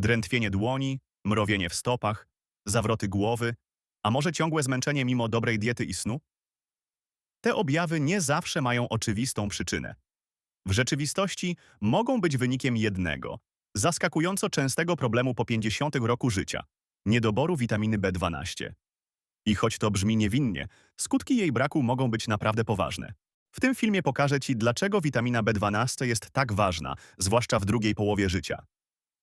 Drętwienie dłoni, mrowienie w stopach, zawroty głowy, a może ciągłe zmęczenie mimo dobrej diety i snu? Te objawy nie zawsze mają oczywistą przyczynę. W rzeczywistości mogą być wynikiem jednego, zaskakująco częstego problemu po 50 roku życia niedoboru witaminy B12. I choć to brzmi niewinnie, skutki jej braku mogą być naprawdę poważne. W tym filmie pokażę Ci, dlaczego witamina B12 jest tak ważna, zwłaszcza w drugiej połowie życia.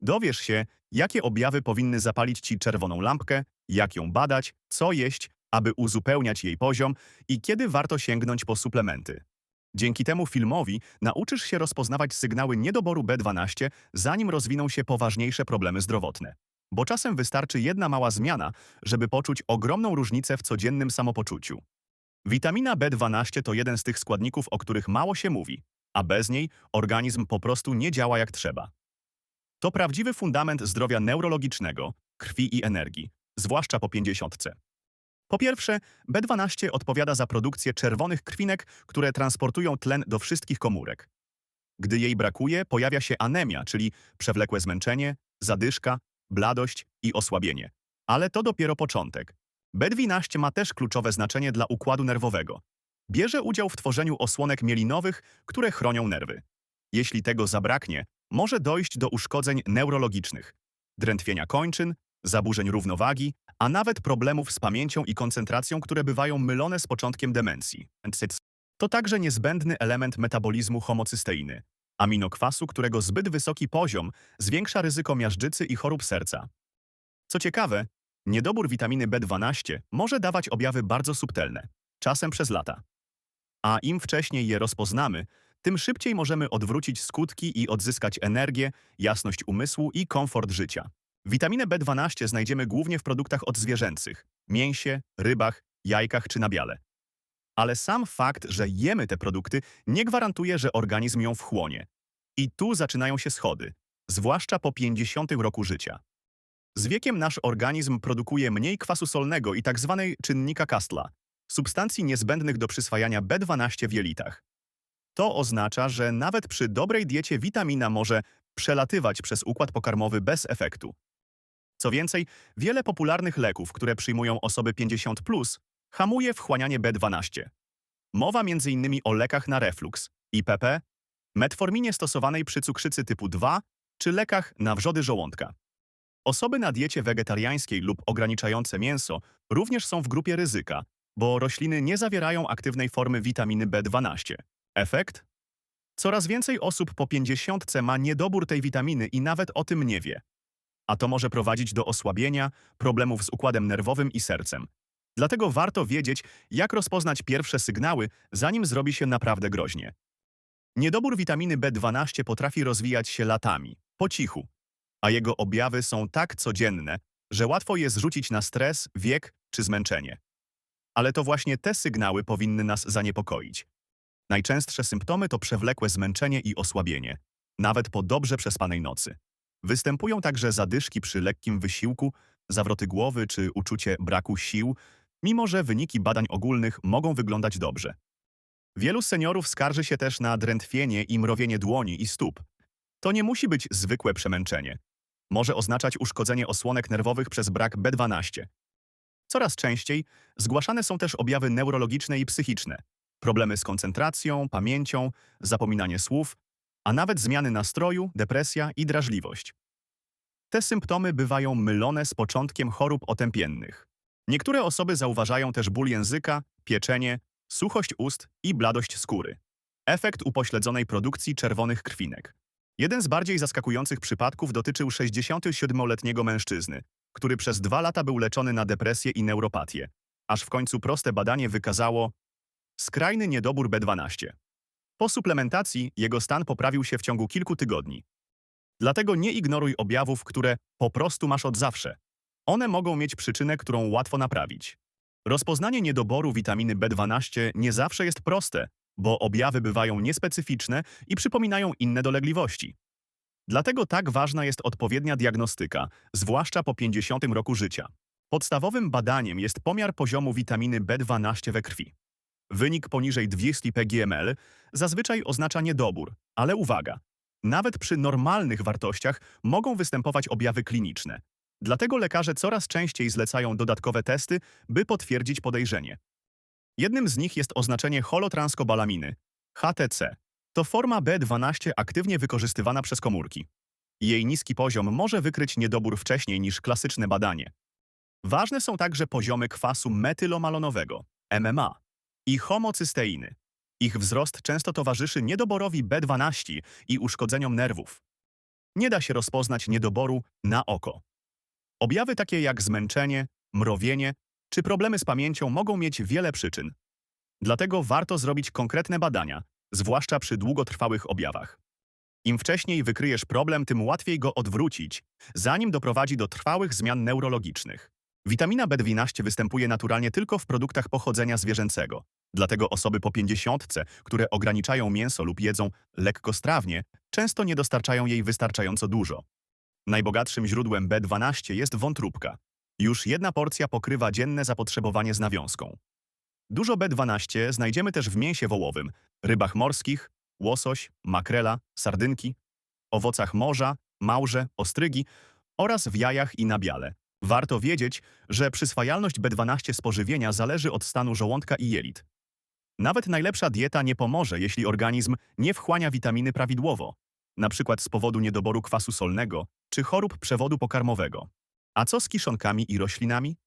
Dowiesz się, jakie objawy powinny zapalić Ci czerwoną lampkę, jak ją badać, co jeść, aby uzupełniać jej poziom i kiedy warto sięgnąć po suplementy. Dzięki temu filmowi nauczysz się rozpoznawać sygnały niedoboru B12, zanim rozwiną się poważniejsze problemy zdrowotne. Bo czasem wystarczy jedna mała zmiana, żeby poczuć ogromną różnicę w codziennym samopoczuciu. Witamina B12 to jeden z tych składników, o których mało się mówi, a bez niej organizm po prostu nie działa jak trzeba. To prawdziwy fundament zdrowia neurologicznego, krwi i energii, zwłaszcza po 50. Po pierwsze, B12 odpowiada za produkcję czerwonych krwinek, które transportują tlen do wszystkich komórek. Gdy jej brakuje, pojawia się anemia, czyli przewlekłe zmęczenie, zadyszka, bladość i osłabienie. Ale to dopiero początek. B12 ma też kluczowe znaczenie dla układu nerwowego. Bierze udział w tworzeniu osłonek mielinowych, które chronią nerwy. Jeśli tego zabraknie, może dojść do uszkodzeń neurologicznych, drętwienia kończyn, zaburzeń równowagi, a nawet problemów z pamięcią i koncentracją, które bywają mylone z początkiem demencji. To także niezbędny element metabolizmu homocysteiny, aminokwasu, którego zbyt wysoki poziom zwiększa ryzyko miażdżycy i chorób serca. Co ciekawe, niedobór witaminy B12 może dawać objawy bardzo subtelne, czasem przez lata. A im wcześniej je rozpoznamy, tym szybciej możemy odwrócić skutki i odzyskać energię, jasność umysłu i komfort życia. Witaminę B12 znajdziemy głównie w produktach odzwierzęcych, mięsie, rybach, jajkach czy nabiale. Ale sam fakt, że jemy te produkty, nie gwarantuje, że organizm ją wchłonie. I tu zaczynają się schody, zwłaszcza po 50 roku życia. Z wiekiem nasz organizm produkuje mniej kwasu solnego i tzw. czynnika Kastla, substancji niezbędnych do przyswajania B12 w jelitach. To oznacza, że nawet przy dobrej diecie witamina może przelatywać przez układ pokarmowy bez efektu. Co więcej, wiele popularnych leków, które przyjmują osoby 50+, hamuje wchłanianie B12. Mowa m.in. o lekach na refluks, IPP, metforminie stosowanej przy cukrzycy typu 2 czy lekach na wrzody żołądka. Osoby na diecie wegetariańskiej lub ograniczające mięso również są w grupie ryzyka, bo rośliny nie zawierają aktywnej formy witaminy B12. Efekt? Coraz więcej osób po 50 ma niedobór tej witaminy i nawet o tym nie wie. A to może prowadzić do osłabienia, problemów z układem nerwowym i sercem. Dlatego warto wiedzieć, jak rozpoznać pierwsze sygnały, zanim zrobi się naprawdę groźnie. Niedobór witaminy B12 potrafi rozwijać się latami, po cichu, a jego objawy są tak codzienne, że łatwo je zrzucić na stres, wiek czy zmęczenie. Ale to właśnie te sygnały powinny nas zaniepokoić. Najczęstsze symptomy to przewlekłe zmęczenie i osłabienie, nawet po dobrze przespanej nocy. Występują także zadyszki przy lekkim wysiłku, zawroty głowy czy uczucie braku sił, mimo że wyniki badań ogólnych mogą wyglądać dobrze. Wielu seniorów skarży się też na drętwienie i mrowienie dłoni i stóp. To nie musi być zwykłe przemęczenie. Może oznaczać uszkodzenie osłonek nerwowych przez brak B12. Coraz częściej zgłaszane są też objawy neurologiczne i psychiczne, problemy z koncentracją, pamięcią, zapominanie słów, a nawet zmiany nastroju, depresja i drażliwość. Te symptomy bywają mylone z początkiem chorób otępiennych. Niektóre osoby zauważają też ból języka, pieczenie, suchość ust i bladość skóry. Efekt upośledzonej produkcji czerwonych krwinek. Jeden z bardziej zaskakujących przypadków dotyczył 67-letniego mężczyzny, który przez dwa lata był leczony na depresję i neuropatię, aż w końcu proste badanie wykazało skrajny niedobór B12. Po suplementacji jego stan poprawił się w ciągu kilku tygodni. Dlatego nie ignoruj objawów, które po prostu masz od zawsze. One mogą mieć przyczynę, którą łatwo naprawić. Rozpoznanie niedoboru witaminy B12 nie zawsze jest proste, bo objawy bywają niespecyficzne i przypominają inne dolegliwości. Dlatego tak ważna jest odpowiednia diagnostyka, zwłaszcza po 50 roku życia. Podstawowym badaniem jest pomiar poziomu witaminy B12 we krwi. Wynik poniżej 200 pgml zazwyczaj oznacza niedobór, ale uwaga, Nawet przy normalnych wartościach mogą występować objawy kliniczne. Dlatego lekarze coraz częściej zlecają dodatkowe testy, by potwierdzić podejrzenie. Jednym z nich jest oznaczenie holotranskobalaminy, HTC. To forma B12 aktywnie wykorzystywana przez komórki. Jej niski poziom może wykryć niedobór wcześniej niż klasyczne badanie. Ważne są także poziomy kwasu metylomalonowego, MMA, i homocysteiny. Ich wzrost często towarzyszy niedoborowi B12 i uszkodzeniom nerwów. Nie da się rozpoznać niedoboru na oko. Objawy takie jak zmęczenie, mrowienie czy problemy z pamięcią mogą mieć wiele przyczyn. Dlatego warto zrobić konkretne badania, zwłaszcza przy długotrwałych objawach. Im wcześniej wykryjesz problem, tym łatwiej go odwrócić, zanim doprowadzi do trwałych zmian neurologicznych. Witamina B12 występuje naturalnie tylko w produktach pochodzenia zwierzęcego. Dlatego osoby po 50, które ograniczają mięso lub jedzą lekkostrawnie, często nie dostarczają jej wystarczająco dużo. Najbogatszym źródłem B12 jest wątróbka. Już jedna porcja pokrywa dzienne zapotrzebowanie z nawiązką. Dużo B12 znajdziemy też w mięsie wołowym, rybach morskich, łosoś, makrela, sardynki, owocach morza, małże, ostrygi oraz w jajach i nabiale. Warto wiedzieć, że przyswajalność B12 z pożywienia zależy od stanu żołądka i jelit. Nawet najlepsza dieta nie pomoże, jeśli organizm nie wchłania witaminy prawidłowo, np. z powodu niedoboru kwasu solnego czy chorób przewodu pokarmowego. A co z kiszonkami i roślinami?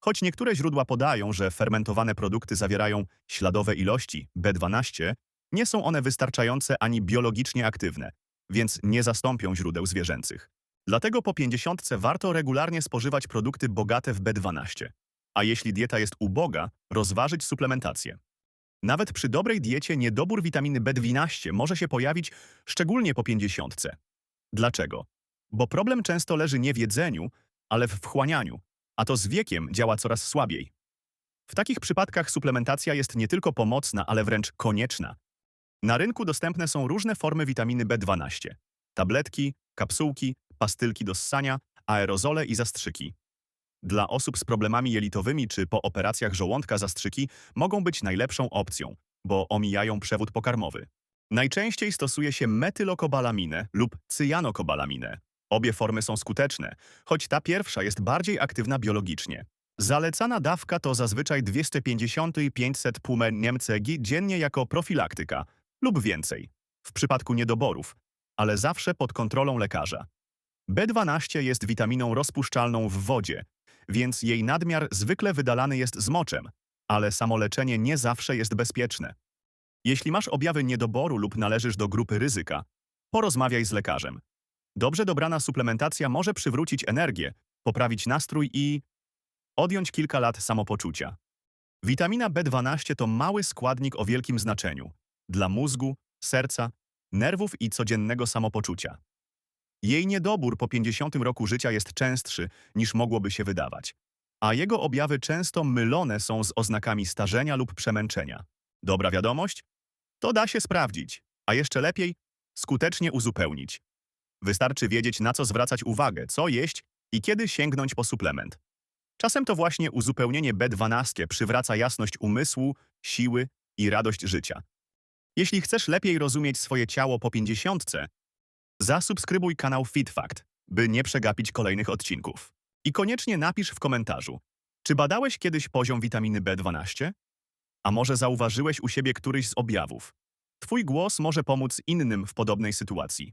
Choć niektóre źródła podają, że fermentowane produkty zawierają śladowe ilości B12, nie są one wystarczające ani biologicznie aktywne, więc nie zastąpią źródeł zwierzęcych. Dlatego po 50 warto regularnie spożywać produkty bogate w B12. A jeśli dieta jest uboga, rozważyć suplementację. Nawet przy dobrej diecie niedobór witaminy B12 może się pojawić szczególnie po 50. Dlaczego? Bo problem często leży nie w jedzeniu, ale w wchłanianiu, a to z wiekiem działa coraz słabiej. W takich przypadkach suplementacja jest nie tylko pomocna, ale wręcz konieczna. Na rynku dostępne są różne formy witaminy B12. Tabletki, kapsułki, pastylki do ssania, aerozole i zastrzyki. Dla osób z problemami jelitowymi czy po operacjach żołądka zastrzyki mogą być najlepszą opcją, bo omijają przewód pokarmowy. Najczęściej stosuje się metylokobalaminę lub cyjanokobalaminę. Obie formy są skuteczne, choć ta pierwsza jest bardziej aktywna biologicznie. Zalecana dawka to zazwyczaj 250 i 500 pume Niemcegi dziennie jako profilaktyka lub więcej, w przypadku niedoborów, ale zawsze pod kontrolą lekarza. B12 jest witaminą rozpuszczalną w wodzie, więc jej nadmiar zwykle wydalany jest z moczem, ale samoleczenie nie zawsze jest bezpieczne. Jeśli masz objawy niedoboru lub należysz do grupy ryzyka, porozmawiaj z lekarzem. Dobrze dobrana suplementacja może przywrócić energię, poprawić nastrój i odjąć kilka lat samopoczucia. Witamina B12 to mały składnik o wielkim znaczeniu dla mózgu, serca, nerwów i codziennego samopoczucia. Jej niedobór po 50 roku życia jest częstszy niż mogłoby się wydawać, a jego objawy często mylone są z oznakami starzenia lub przemęczenia. Dobra wiadomość? To da się sprawdzić, a jeszcze lepiej skutecznie uzupełnić. Wystarczy wiedzieć, na co zwracać uwagę, co jeść i kiedy sięgnąć po suplement. Czasem to właśnie uzupełnienie B12 przywraca jasność umysłu, siły i radość życia. Jeśli chcesz lepiej rozumieć swoje ciało po 50, zasubskrybuj kanał FitFact, by nie przegapić kolejnych odcinków. I koniecznie napisz w komentarzu, czy badałeś kiedyś poziom witaminy B12? A może zauważyłeś u siebie któryś z objawów? Twój głos może pomóc innym w podobnej sytuacji.